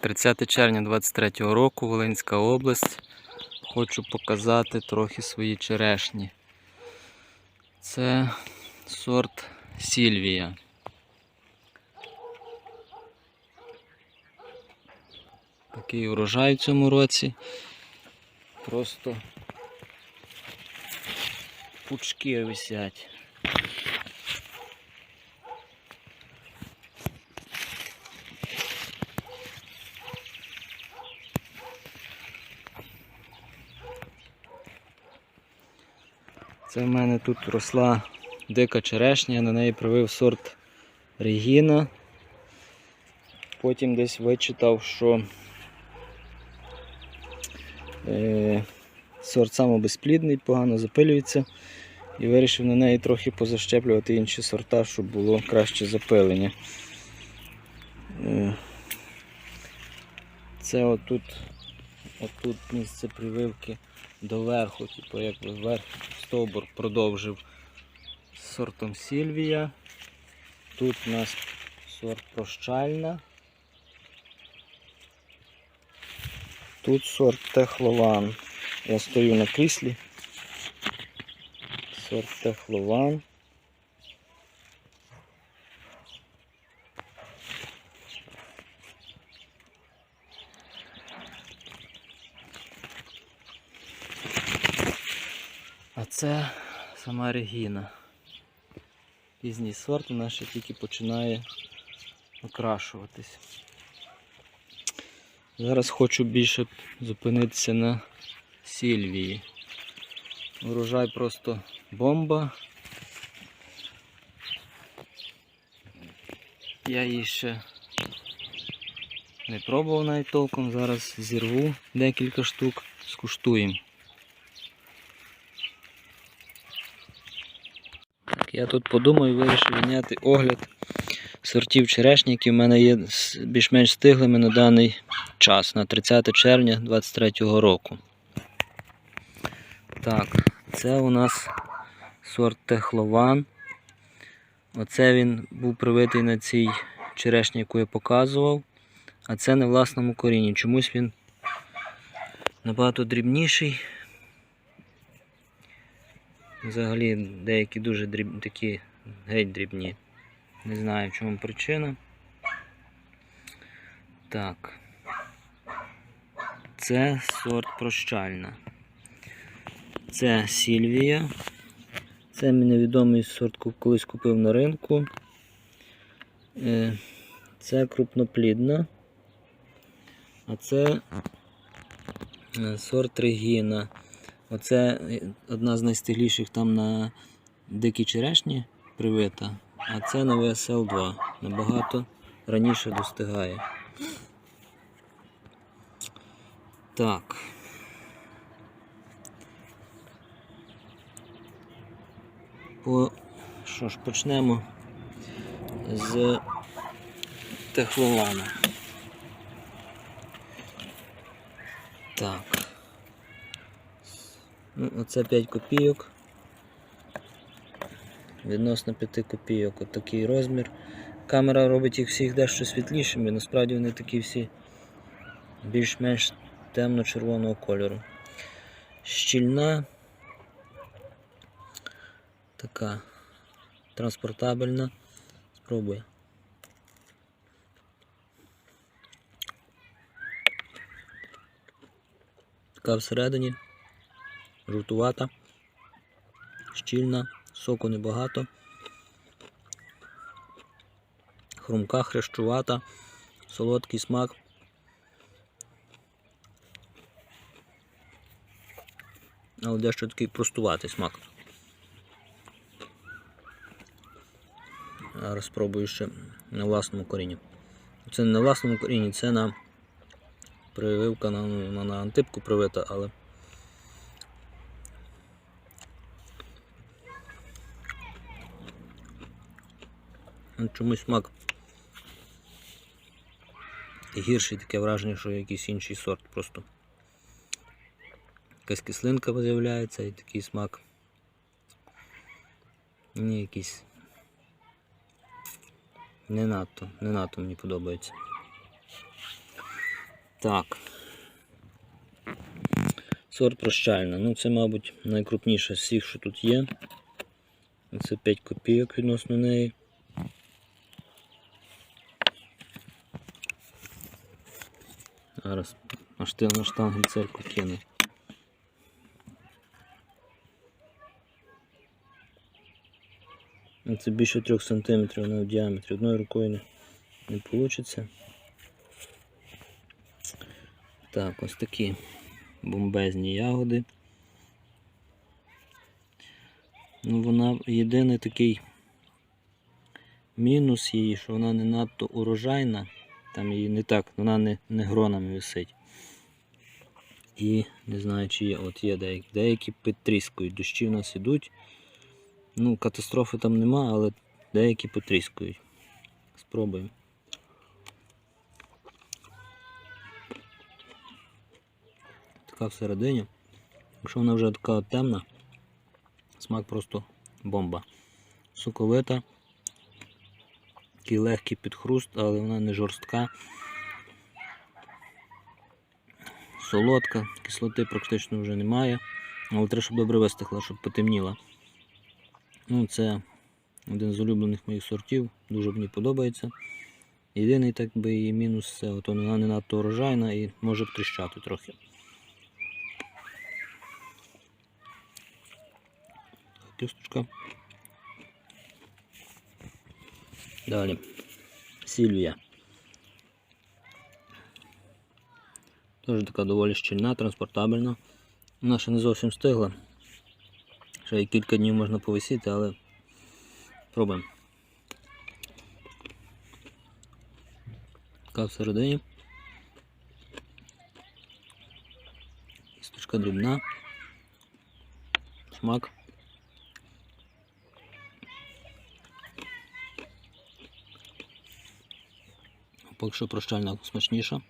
30 червня 23 року, Волинська область. Хочу показати трохи свої черешні. Це сорт Сільвія. Такий урожай в цьому році. Просто пучки висять. Це в мене тут росла дика черешня, я на неї привив сорт Регіна. Потім десь вичитав, що е, сорт самобезплідний, погано запилюється. І вирішив на неї трохи позащеплювати інші сорта, щоб було краще запилення. Е, це отут, отут місце прививки до верху, типу якби верх стовбур продовжив сортом Сільвія. Тут у нас сорт прощальна. Тут сорт Техлован. Я стою на кріслі. Сорт Техлован. Це сама Регіна. Пізній сорт, вона ще тільки починає окрашуватись. Зараз хочу більше зупинитися на Сільвії. Урожай просто бомба. Я її ще не пробував навіть толком, зараз зірву декілька штук, скуштуємо. Я тут подумав і вирішив відняти огляд сортів черешні, які в мене є більш-менш стиглими на даний час, на 30 червня 2023 року. Так, це у нас сорт Техлован. Оце він був привитий на цій черешні, яку я показував. А це на власному корінні. Чомусь він набагато дрібніший. Взагалі деякі дуже дріб... такі геть дрібні. Не знаю в чому причина. Так. Це сорт прощальна. Це Сільвія. Це мій невідомий сорт колись купив на ринку. Е, Це крупноплідна. А це е, сорт Регіна. Оце одна з найстигліших там на дикій черешні привита, а це на VSL 2. Набагато раніше достигає. Так. По... Що ж, почнемо з техлолана. Так. Ну, оце 5 копійок. Відносно 5 копійок от такий розмір. Камера робить їх всіх дещо світлішими, насправді вони такі всі більш-менш темно-червоного кольору. Щільна, така транспортабельна. Спробуй. Така всередині жовтувата, щільна, соку небагато, хрумка, хрещувата, солодкий смак. Але дещо такий простуватий смак. Зараз спробую ще на власному корінні. Це не на власному корінні, це на прививка на, на, на антипку привита, але Чомусь смак гірший таке враження, що якийсь інший сорт просто. Якась кислинка з'являється і такий смак. Ні, якийсь не надто, не надто мені подобається. Так. Сорт прощальна. Ну, це, мабуть, найкрупніша з всіх, що тут є. Це 5 копійок відносно неї. Зараз аж ти на штангельцерку кину. Ну, Це більше 3 см в діаметрі. Одною рукою не, не вийде. Так, ось такі бомбезні ягоди. Ну, вона єдиний такий мінус її, що вона не надто урожайна. Там її не так, вона не, не гронами висить. І не знаю, чи є, от є деякі, деякі потріскують. Дощі в нас ідуть. Ну, катастрофи там нема, але деякі потріскують. Спробуємо. Така всередині. Якщо вона вже така темна, смак просто бомба. Соковита, такий легкий підхруст, але вона не жорстка. Солодка, кислоти практично вже немає. Але треба, щоб добре вистигла, щоб потемніла. Ну, Це один з улюблених моїх сортів, дуже мені подобається. Єдиний так би її мінус це от вона не надто урожайна і може тріщати трохи. Кісточка. Далі. Сільвія. Теж така доволі щільна, транспортабельна. Вона ще не зовсім стигла. Ще й кілька днів можна повисіти, але пробуємо. Така всередині. Кісточка дрібна. Смак. Поки що прощальна смачніша.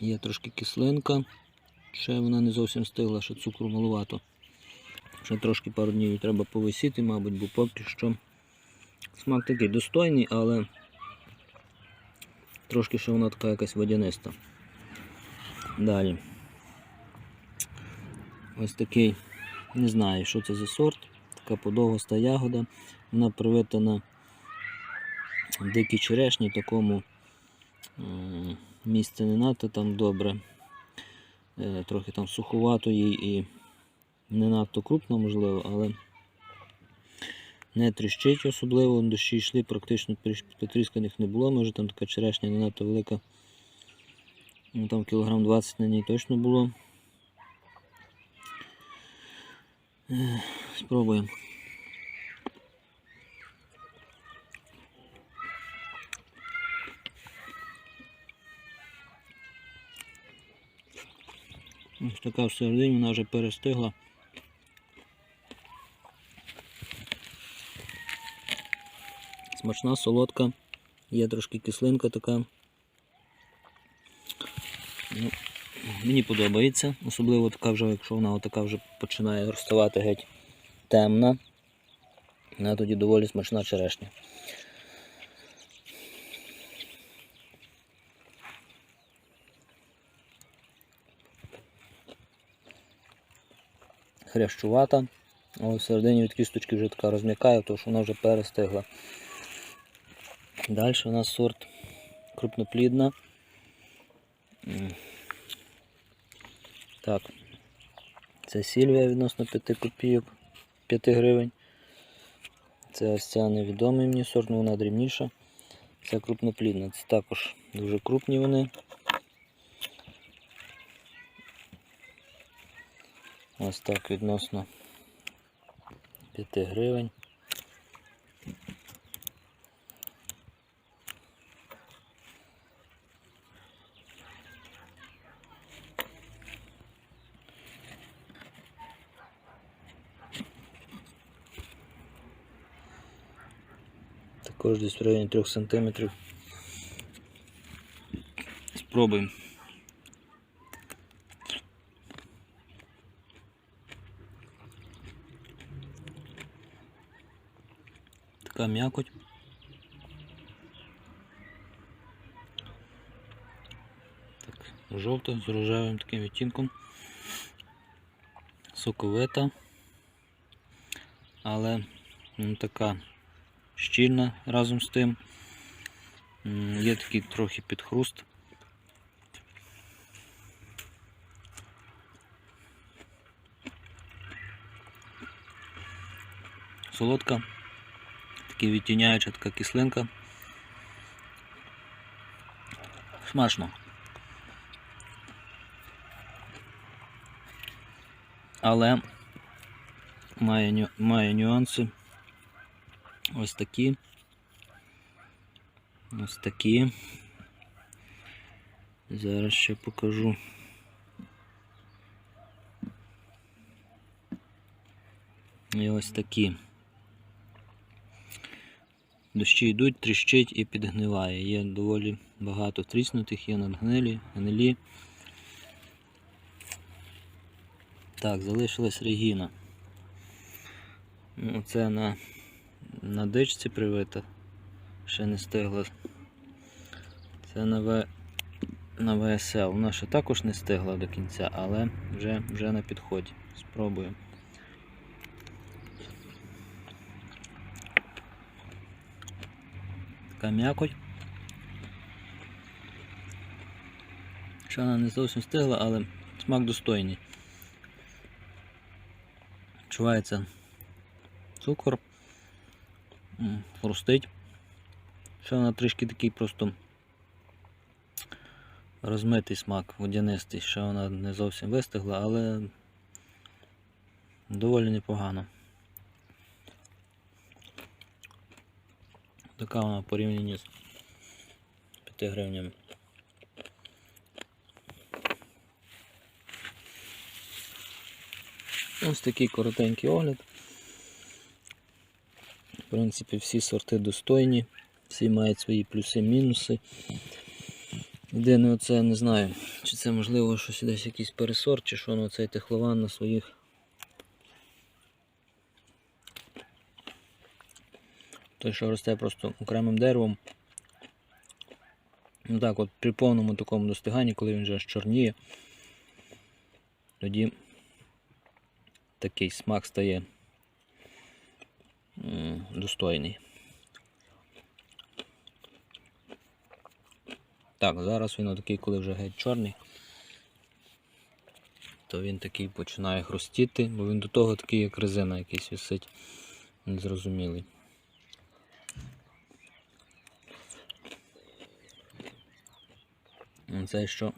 Є трошки кислинка. Ще вона не зовсім стигла, ще цукру малувато. Ще трошки пару днів треба повисіти, мабуть, бо поки що смак такий достойний, але трошки ще вона така якась водяниста. Далі. Ось такий, не знаю, що це за сорт, така подовгаста ягода. Вона привита на дикій черешні, такому місце не надто там добре. Е, Трохи там суховато їй і не надто крупно, можливо, але не тріщить особливо, дощі йшли, практично потрісканих не було, може там така черешня не надто велика. Ну, там кілограм 20 на ній точно було. Е, Спробуємо. Ось така всередині вона вже перестигла. Смачна, солодка, є трошки кислинка така. Ну, мені подобається, особливо така вже, якщо вона така вже починає розставати геть темна. Вона тоді доволі смачна черешня. Хрящувата. Але всередині від кісточки вже така розм'якає, тому що вона вже перестигла. Далі у нас сорт крупноплідна. Так, це сільвія відносно 5 копійок, 5 гривень. Це ось ця невідомий мені сорт, але вона дрібніша. Це крупноплідна. Це також дуже крупні вони. Ось так відносно 5 гривень. Також десь в районі 3 сантиметрів. Спробуємо. Така м'якоть. жовта з рожевим таким відтінком. Соковита, але ну, така щільна разом з тим. Є такий трохи підхруст. Солодка, такі відтіняюча така кислинка. Смачно. Але має, має нюанси. Ось такі. Ось такі. Зараз ще покажу. І ось такі. Дощі йдуть, тріщить і підгниває. Є доволі багато тріснутих, є надгнилі, гнилі. Так, залишилась регіна. Ну, Це на, на дичці привита. Ще не стигла. Це на, в... на ВСЛ. Вона ще також не стигла до кінця, але вже, вже на підході. Спробуємо. Така м'якоть. Ще вона не зовсім стигла, але смак достойний. Відчувається цукор, хрустить. Ще вона трішки такий просто розмитий смак, водянистий, ще вона не зовсім вистигла, але доволі непогано. Така вона в з 5 гривнями. Ось такий коротенький огляд. В принципі, всі сорти достойні, всі мають свої плюси-мінуси. Єдине, оце не знаю, чи це можливо щось десь якийсь пересорт, чи що ну, цей техлован на своїх. Той, що росте просто окремим деревом. Ну так, от при повному такому достиганні, коли він вже аж чорніє, тоді такий смак стає достойний. Так, зараз він такий, коли вже геть чорний, то він такий починає хрустіти, бо він до того такий, як резина якийсь висить, незрозумілий. Це що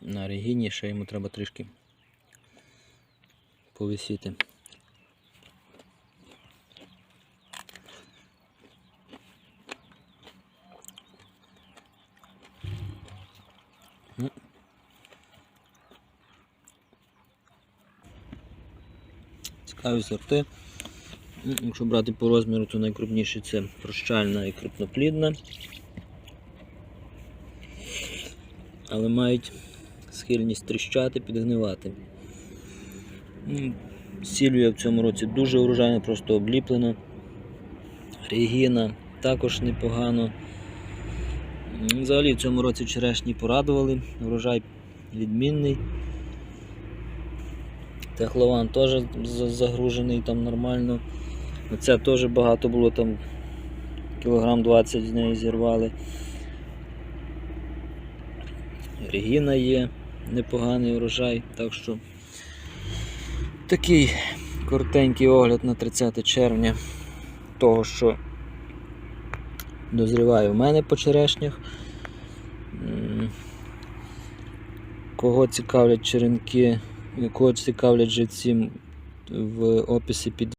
на регіні ще йому треба трішки повисіти. Цікаві сорти. Якщо брати по розміру, то найкрупніші це прощальна і крупноплідна. Але мають схильність тріщати, підгнивати. М, Сілвія в цьому році дуже урожайна, просто обліплена. Регіна також непогано. Взагалі в цьому році черешні порадували, урожай відмінний. Техлован теж загружений там нормально. Оця теж багато було, там кілограм 20 з неї зірвали. Регіна є, непоганий урожай, так що такий коротенький огляд на 30 червня того, що дозріває в мене по черешнях. Кого цікавлять черенки, кого цікавлять живці, в описі під